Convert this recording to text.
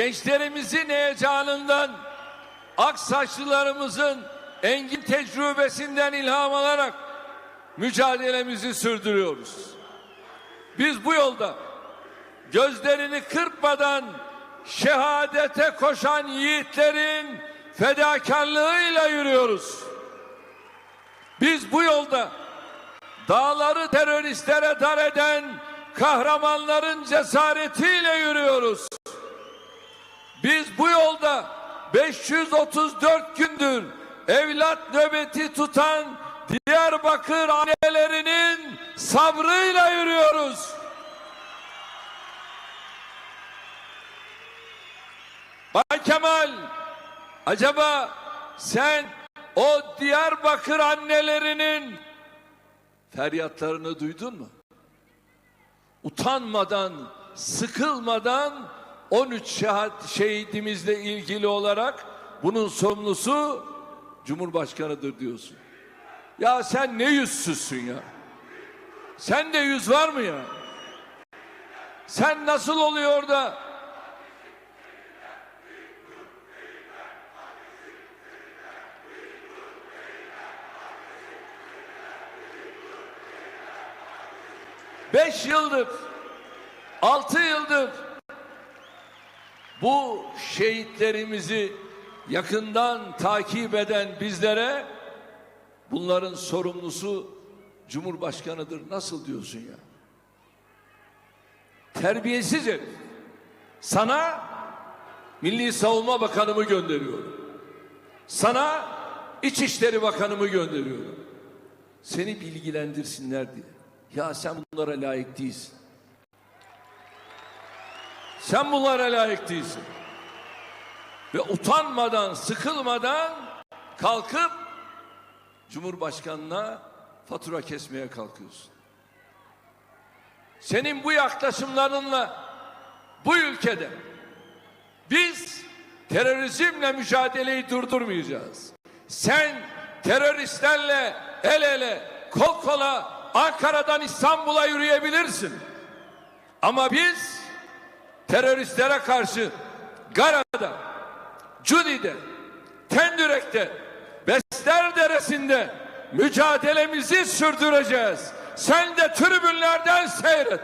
gençlerimizin heyecanından, ak saçlılarımızın engin tecrübesinden ilham alarak mücadelemizi sürdürüyoruz. Biz bu yolda gözlerini kırpmadan şehadete koşan yiğitlerin fedakarlığıyla yürüyoruz. Biz bu yolda dağları teröristlere dar eden kahramanların cesaretiyle yürüyoruz. Biz bu yolda 534 gündür evlat nöbeti tutan Diyarbakır annelerinin sabrıyla yürüyoruz. Bay Kemal, acaba sen o Diyarbakır annelerinin feryatlarını duydun mu? Utanmadan, sıkılmadan 13 şehat şehidimizle ilgili olarak bunun sorumlusu Cumhurbaşkanıdır diyorsun. Ya sen ne yüzsüzsün ya? Sen de yüz var mı ya? Sen nasıl oluyor da beş yıldır, altı yıldır bu şehitlerimizi yakından takip eden bizlere bunların sorumlusu Cumhurbaşkanıdır. Nasıl diyorsun ya? Terbiyesiz herif. Sana Milli Savunma Bakanımı gönderiyorum. Sana İçişleri Bakanımı gönderiyorum. Seni bilgilendirsinler diye. Ya sen bunlara layık değilsin. Sen bunlara layık değilsin. Ve utanmadan, sıkılmadan kalkıp Cumhurbaşkanına fatura kesmeye kalkıyorsun. Senin bu yaklaşımlarınla bu ülkede biz terörizmle mücadeleyi durdurmayacağız. Sen teröristlerle el ele, kol kola Ankara'dan İstanbul'a yürüyebilirsin. Ama biz teröristlere karşı Gara'da, Cudi'de, Tendürek'te, Besler Deresi'nde mücadelemizi sürdüreceğiz. Sen de tribünlerden seyret.